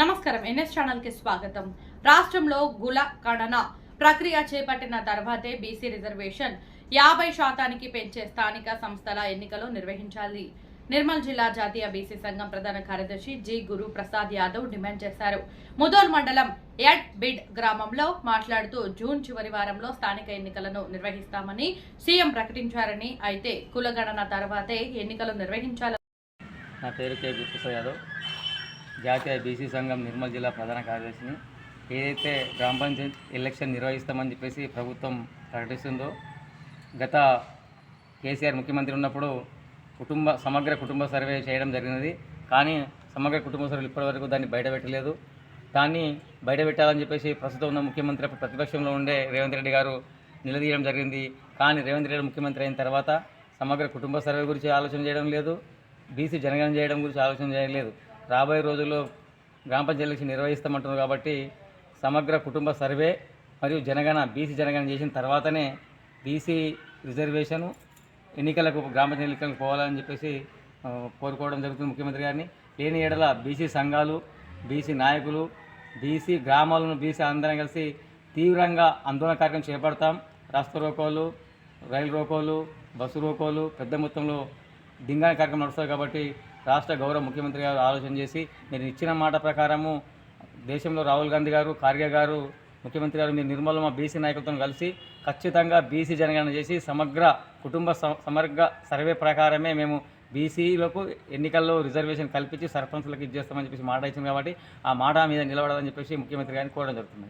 నమస్కారం. ఎన్ఎస్ ఛానల్కి స్వాగతం. రాష్ట్రంలో గుల గణన ప్రక్రియ చేపట్టిన తర్వాతే బీసీ రిజర్వేషన్ యాభై శాతానికి పెంచే స్థానిక సంస్థల ఎన్నికలు నిర్వహించాలి. నిర్మల్ జిల్లా జాతీయ బీసీ సంఘం ప్రధాన కార్యదర్శి జి గురు ప్రసాద్ యాదవ్ డిమాండ్ చేశారు. ముదోల్ మండలం ఎడ్ బిడ్ గ్రామంలో మాట్లాడుతూ జూన్ చివరి వారంలో స్థానిక ఎన్నికలను నిర్వహిస్తామని సీఎం ప్రకటించారని అయితే కులగణన తర్వాతే ఎన్నికలు నిర్వహించాలని నా పేరు కే యాదవ్. జాతీయ బీసీ సంఘం నిర్మల్ జిల్లా ప్రధాన కార్యదర్శిని. ఏదైతే గ్రామ పంచాయత్ ఎలక్షన్ నిర్వహిస్తామని చెప్పేసి ప్రభుత్వం ప్రకటిస్తుందో గత కేసీఆర్ ముఖ్యమంత్రి ఉన్నప్పుడు కుటుంబ సమగ్ర కుటుంబ సర్వే చేయడం జరిగినది. కానీ సమగ్ర కుటుంబ సర్వేలు ఇప్పటివరకు దాన్ని బయట పెట్టలేదు దాన్ని బయట పెట్టాలని చెప్పేసి ప్రస్తుతం ఉన్న ముఖ్యమంత్రి ప్రతిపక్షంలో ఉండే రేవంత్ రెడ్డి గారు నిలదీయడం జరిగింది. కానీ రేవంత్ రెడ్డి ముఖ్యమంత్రి అయిన తర్వాత సమగ్ర కుటుంబ సర్వే గురించి ఆలోచన చేయడం లేదు. బీసీ జనగణన చేయడం గురించి ఆలోచన చేయలేదు రాబోయే రోజుల్లో గ్రామ పంచాయతీ ఎలక్షన్ నిర్వహిస్తామంటున్నారు కాబట్టి సమగ్ర కుటుంబ సర్వే మరియు జనగణన బీసీ జనగణన చేసిన తర్వాతనే బీసీ రిజర్వేషను ఎన్నికలకు గ్రామ పంచాయతీ ఎన్నికలకు పోవాలని చెప్పేసి కోరుకోవడం జరుగుతుంది ముఖ్యమంత్రి గారిని. లేని ఏడల బీసీ సంఘాలు బీసీ నాయకులు బీసీ గ్రామాలను బీసీ అందరం కలిసి తీవ్రంగా ఆందోళన కార్యక్రమం చేపడతాం. రాష్ట్ర రోకోలు రైలు రోకోలు బస్సు రోకోలు పెద్ద మొత్తంలో దింగాన కార్యక్రమం నడుస్తుంది కాబట్టి రాష్ట్ర గౌరవ ముఖ్యమంత్రి గారు ఆలోచన చేసి మీరు ఇచ్చిన మాట ప్రకారము దేశంలో రాహుల్ గాంధీ గారు ఖార్గే గారు ముఖ్యమంత్రి గారు మీరు నిర్మల బీసీ నాయకులతో కలిసి ఖచ్చితంగా బీసీ జనగణన చేసి సమగ్ర కుటుంబ స- సమగ్ర సర్వే ప్రకారమే మేము బీసీలకు ఎన్నికల్లో రిజర్వేషన్ కల్పించి సర్పంచులకు ఇచ్చేస్తామని చెప్పేసి మాట ఇచ్చింది కాబట్టి ఆ మాట మీద నిలబడాలని చెప్పేసి ముఖ్యమంత్రి గారిని కోరడం జరుగుతుంది